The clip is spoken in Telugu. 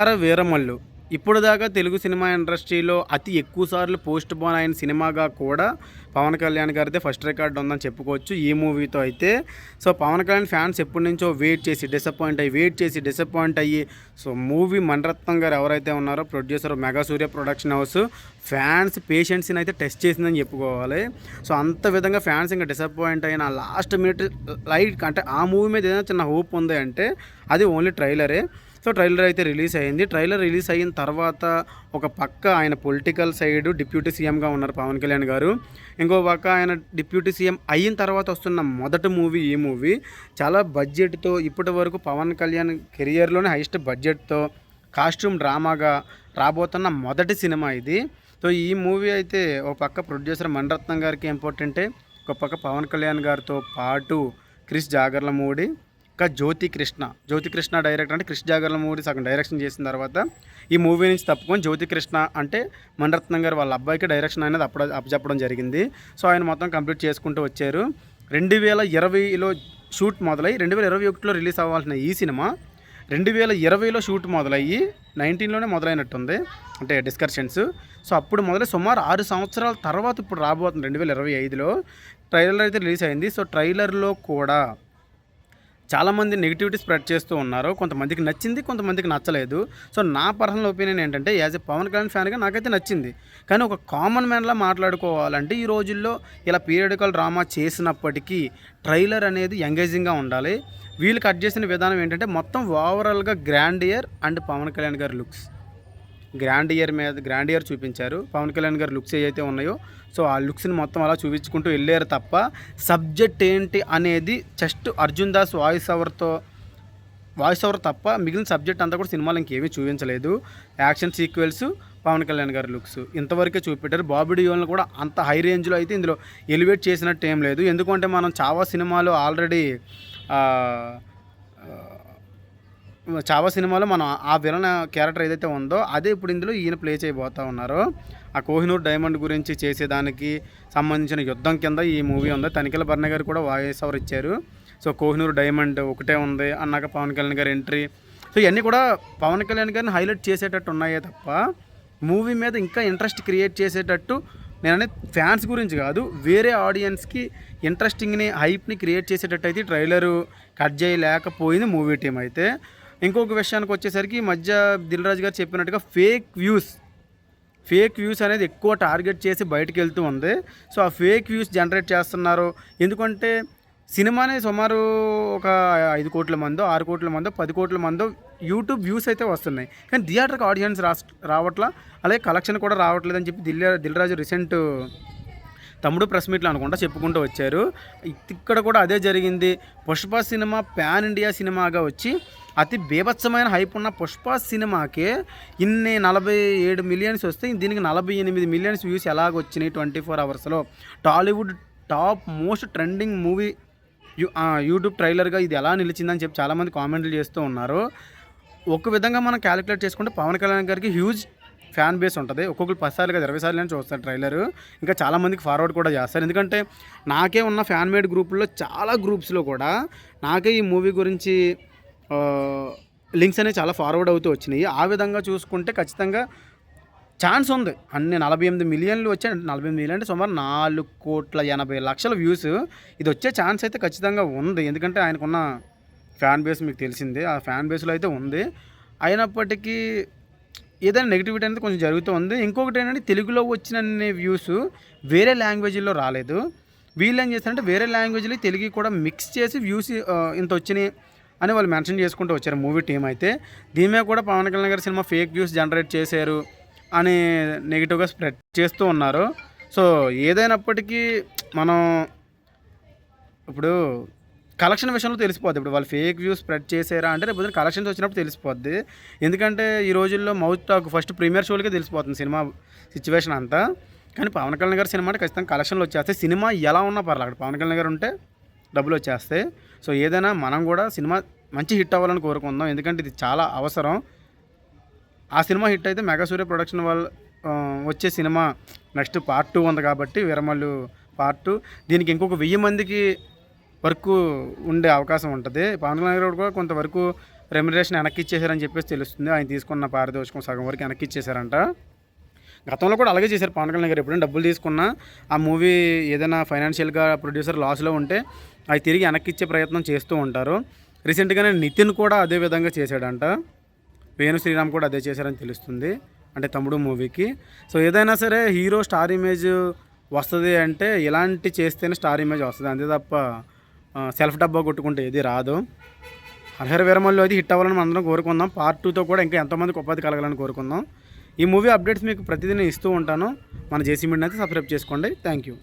తార వీరమల్లు. ఇప్పుడు దాకా తెలుగు సినిమా ఇండస్ట్రీలో అతి ఎక్కువ సార్లు పోస్ట్ పోన్ అయిన సినిమాగా కూడా పవన్ కళ్యాణ్ గారితే ఫస్ట్ రికార్డ్ ఉందని చెప్పుకోవచ్చు. ఈ మూవీతో అయితే సో పవన్ కళ్యాణ్ ఫ్యాన్స్ ఎప్పటి నుంచో వెయిట్ చేసి డిసప్పాయింట్ అయ్యి వెయిట్ చేసి డిసప్పాయింట్ అయ్యి సో మూవీ మణరత్నం గారు ఎవరైతే ఉన్నారో producer mega Surya production house fans పేషెంట్స్ని అయితే టెస్ట్ చేసిందని చెప్పుకోవాలి. సో అంత విధంగా ఫ్యాన్స్ ఇంకా డిసప్పాయింట్ అయిన లాస్ట్ మినిట్ లైట్ అంటే ఆ మూవీ మీద ఏదైనా చిన్న హోప్ ఉంది అంటే అది ఓన్లీ ట్రైలరే సో ట్రైలర్ అయితే రిలీజ్ అయింది. ట్రైలర్ రిలీజ్ అయిన తర్వాత ఒక పక్క ఆయన పొలిటికల్ సైడ్ డిప్యూటీ సీఎంగా ఉన్నారు పవన్ కళ్యాణ్ గారు. ఇంకో పక్క ఆయన డిప్యూటీ సీఎం అయిన తర్వాత వస్తున్న మొదటి మూవీ ఈ మూవీ. చాలా బడ్జెట్తో ఇప్పటి వరకు పవన్ కళ్యాణ్ కెరియర్లోనే హైయెస్ట్ బడ్జెట్తో కాస్ట్యూమ్ డ్రామాగా రాబోతున్న మొదటి సినిమా ఇది. సో ఈ మూవీ అయితే ఒక పక్క ప్రొడ్యూసర్ మణరత్నం గారికి ఇంపార్టెంటే ఒక పక్క పవన్ కళ్యాణ్ గారితో పాటు క్రిష్ జాగర్లమూడి ఇంకా జ్యోతి కృష్ణ. జ్యోతి కృష్ణ డైరెక్టర్ అంటే క్రిష్ జాగర్లమూడి సగం డైరెక్షన్ చేసిన తర్వాత ఈ మూవీ నుంచి తప్పుకొని జ్యోతి కృష్ణ అంటే మణరత్నం గారు వాళ్ళ అబ్బాయికి డైరెక్షన్ అనేది అప్పుడు అప్పచెప్పడం జరిగింది. సో ఆయన మొత్తం కంప్లీట్ చేసుకుంటూ వచ్చారు. రెండు వేల ఇరవైలో షూట్ మొదలై రెండు వేల ఇరవై ఒకటిలో రిలీజ్ అవ్వాల్సిన ఈ సినిమా రెండు వేల ఇరవైలో షూట్ మొదలయ్యి నైన్టీన్లోనే మొదలైనట్టుంది అంటే డిస్కషన్స్ సో అప్పుడు మొదలై సుమారు ఆరు సంవత్సరాల తర్వాత ఇప్పుడు రాబోతుంది రెండు వేల ఇరవై ఐదులో. ట్రైలర్ అయితే రిలీజ్ అయింది. సో ట్రైలర్లో కూడా చాలామంది నెగిటివిటీ స్ప్రెడ్ చేస్తూ ఉన్నారు. కొంతమందికి నచ్చింది కొంతమందికి నచ్చలేదు. సో నా పర్సనల్ ఒపీనియన్ ఏంటంటే యాజ్ ఎ పవన్ కళ్యాణ్ ఫ్యాన్గా నాకైతే నచ్చింది. కానీ ఒక కామన్ మ్యాన్లా మాట్లాడుకోవాలంటే ఈ రోజుల్లో ఇలా పీరియడికల్ డ్రామా చేసినప్పటికీ ట్రైలర్ అనేది ఎంగేజింగ్గా ఉండాలి. వీళ్ళు కట్ చేసిన విధానం ఏంటంటే మొత్తం ఓవరాల్గా grandeur and Pawan Kalyan గారి లుక్స్ గ్రాండ్ ఇయర్ మీద గ్రాండ్ ఇయర్ చూపించారు. పవన్ కళ్యాణ్ గారు లుక్స్ ఏవైతే ఉన్నాయో సో ఆ లుక్స్ని మొత్తం అలా చూపించుకుంటూ వెళ్ళారు తప్ప సబ్జెక్ట్ ఏంటి అనేది జస్ట్ అర్జున్ దాస్ వాయిస్ ఓవర్తో వాయిస్ ఓవర్ తప్ప మిగిలిన సబ్జెక్ట్ అంతా కూడా సినిమాలు ఇంకేమీ చూపించలేదు. యాక్షన్ సీక్వెల్స్ పవన్ కళ్యాణ్ గారి లుక్స్. ఇంతవరకే చూపెట్టారు. బాబీ డియోల్ని కూడా అంత హై రేంజ్లో అయితే ఇందులో ఎలివేట్ చేసినట్టు ఏం లేదు. ఎందుకంటే మనం చావా సినిమాలు ఆల్రెడీ చావా సినిమాలో మనం ఆ విలన్ క్యారెక్టర్ ఏదైతే ఉందో అదే ఇప్పుడు ఇందులో ఈయన ప్లే చేయబోతా ఉన్నారు. ఆ కోహినూర్ డైమండ్ గురించి చేసేదానికి సంబంధించిన యుద్ధం కింద ఈ మూవీ ఉంది. తనిఖీల భర్ణ గారు కూడా వాయిస్ ఓవర్ ఇచ్చారు. సో కోహినూర్ డైమండ్ ఒకటే ఉంది అన్నాక పవన్ కళ్యాణ్ గారి ఎంట్రీ సో ఇవన్నీ కూడా పవన్ కళ్యాణ్ గారిని హైలైట్ చేసేటట్టు ఉన్నాయే తప్ప మూవీ మీద ఇంకా ఇంట్రెస్ట్ క్రియేట్ చేసేటట్టు నేను అనేది ఫ్యాన్స్ గురించి కాదు వేరే ఆడియన్స్కి ఇంట్రెస్టింగ్ని హైప్ని క్రియేట్ చేసేటట్టు అయితే ట్రైలరు కట్ చేయలేకపోయింది మూవీ టీం అయితే. ఇంకొక విషయానికి వచ్చేసరికి ఈ మధ్య దిల్ రాజు గారు చెప్పినట్టుగా ఫేక్ వ్యూస్ ఫేక్ వ్యూస్ అనేది ఎక్కువ టార్గెట్ చేసి బయటకు వెళ్తూ ఉంది. సో ఆ ఫేక్ వ్యూస్ జనరేట్ చేస్తున్నారు. ఎందుకంటే సినిమానే సుమారు ఒక ఐదు కోట్ల మందో ఆరు కోట్ల మందో పది కోట్ల మందో యూట్యూబ్ వ్యూస్ అయితే వస్తున్నాయి. కానీ థియేటర్కి ఆడియన్స్ రా రావట్లా. అలాగే కలెక్షన్ కూడా రావట్లేదని చెప్పి దిల్ దిల్రాజు రీసెంట్ తమ్ముడు ప్రెస్ మీట్లు అనుకుంటా చెప్పుకుంటూ వచ్చారు. ఇక్కడ కూడా అదే జరిగింది. పుష్ప సినిమా ప్యాన్ ఇండియా సినిమాగా వచ్చి అతి బీభత్సమైన హైప్ ఉన్న పుష్ప సినిమాకే ఇన్ని నలభై ఏడు మిలియన్స్ వస్తే దీనికి నలభై ఎనిమిది మిలియన్స్ వ్యూస్ ఎలాగ వచ్చినాయి ట్వంటీ ఫోర్ అవర్స్లో. Tollywood top most trending movie you YouTube ట్రైలర్గా ఇది ఎలా నిలిచిందని చెప్పి చాలామంది కామెంట్లు చేస్తూ ఉన్నారు. ఒక విధంగా మనం క్యాలిక్యులేట్ చేసుకుంటే పవన్ కళ్యాణ్ గారికి హ్యూజ్ ఫ్యాన్ బేస్ ఉంటుంది. ఒక్కొక్కరు పది కదా ఇరవై సార్లు అని చూస్తారు ట్రైలర్. ఇంకా చాలామందికి ఫార్వర్డ్ కూడా చేస్తారు. ఎందుకంటే నాకే ఉన్న ఫ్యాన్ మేడ్ గ్రూపుల్లో చాలా గ్రూప్స్లో కూడా నాకే ఈ మూవీ గురించి లింక్స్ అనేవి చాలా ఫార్వర్డ్ అవుతూ వచ్చినాయి. ఆ విధంగా చూసుకుంటే ఖచ్చితంగా ఛాన్స్ ఉంది. అన్ని నలభై ఎనిమిది మిలియన్లు వచ్చాయి నలభై ఎనిమిది మిలియన్ అంటే సుమారు నాలుగు కోట్ల ఎనభై లక్షల వ్యూస్ ఇది వచ్చే ఛాన్స్ అయితే ఖచ్చితంగా ఉంది. ఎందుకంటే ఆయనకున్న ఫ్యాన్ బేస్ మీకు తెలిసిందే. ఆ ఫ్యాన్ బేస్లో అయితే ఉంది. అయినప్పటికీ ఏదైనా నెగిటివిటీ అనేది కొంచెం జరుగుతూ ఉంది. ఇంకొకటి ఏంటంటే తెలుగులో వచ్చిన వ్యూస్ వేరే లాంగ్వేజ్లో రాలేదు. వీళ్ళు ఏం చేస్తారంటే వేరే లాంగ్వేజ్లో తెలుగు కూడా మిక్స్ చేసి వ్యూస్ ఇంత వచ్చినాయి. అని వాళ్ళు మెన్షన్ చేసుకుంటూ వచ్చారు మూవీ టీం అయితే. దీని మీద కూడా పవన్ కళ్యాణ్ గారి సినిమా ఫేక్ వ్యూస్ జనరేట్ చేశారు అని నెగిటివ్గా స్ప్రెడ్ చేస్తూ ఉన్నారు. సో ఏదైనప్పటికీ మనం ఇప్పుడు కలెక్షన్ విషయంలో తెలిసిపోద్ది. ఇప్పుడు వాళ్ళు ఫేక్ వ్యూస్ స్ప్రెడ్ చేశారా అంటే రేపు కలెక్షన్స్ వచ్చినప్పుడు తెలిసిపోద్ది. ఎందుకంటే ఈ రోజుల్లో మౌత్ టాక్ ఫస్ట్ ప్రీమియర్ షోలకే తెలిసిపోతుంది సినిమా సిచ్యువేషన్ అంతా. కానీ పవన్ కళ్యాణ్ గారి సినిమా అంటే ఖచ్చితంగా కలెక్షన్లు వచ్చేస్తే సినిమా ఎలా ఉన్నా పర్లేదు. అక్కడ పవన్ కళ్యాణ్ గారు ఉంటే డబ్బులు వచ్చేస్తాయి. సో ఏదైనా మనం కూడా సినిమా మంచి హిట్ అవ్వాలని కోరుకుందాం. ఎందుకంటే ఇది చాలా అవసరం. ఆ సినిమా హిట్ అయితే మెగాసూర్య ప్రొడక్షన్ వాళ్ళు వచ్చే సినిమా నెక్స్ట్ పార్ట్ టూ ఉంది కాబట్టి వీరమల్లు పార్ట్ టూ. దీనికి ఇంకొక వెయ్యి మందికి వరకు ఉండే అవకాశం ఉంటుంది. పవన్ కళ్యాణ్ గారు కూడా కొంతవరకు రెమ్యునరేషన్ వెనక్కి ఇచ్చేశారని చెప్పేసి తెలుస్తుంది. ఆయన తీసుకున్న పారితోషికం సగం వరకు వెనక్కి ఇచ్చేశారంట. గతంలో కూడా అలాగే చేశారు పవన్ కళ్యాణ్ గారు. ఎప్పుడైనా డబ్బులు తీసుకున్నా ఆ మూవీ ఏదైనా ఫైనాన్షియల్గా ప్రొడ్యూసర్ లాస్లో ఉంటే అవి తిరిగి వెనక్కి ఇచ్చే ప్రయత్నం చేస్తూ ఉంటారు. రీసెంట్గానే నితిన్ కూడా అదే విధంగా చేశాడంట. వేణు శ్రీరామ్ కూడా అదే చేశారని తెలుస్తుంది. అంటే తమ్ముడు మూవీకి. సో ఏదైనా సరే హీరో స్టార్ ఇమేజ్ వస్తుంది అంటే ఇలాంటి చేస్తేనే స్టార్ ఇమేజ్ వస్తుంది. అంతే తప్ప సెల్ఫ్ డబ్బా కొట్టుకుంటే ఏది రాదు. హరహర వీరమల్లు అది హిట్ అవ్వాలని అందరం కోరుకుందాం. పార్ట్ టూతో కూడా ఇంకా ఎంతోమందికి ఉపాధి కలగాలని కోరుకుందాం. ఈ మూవీ అప్డేట్స్ మీకు ప్రతిదిన ఇస్తూ ఉంటాను. మన జేసీ మీడియా అయితే సబ్స్క్రైబ్ చేసుకోండి. Thank you.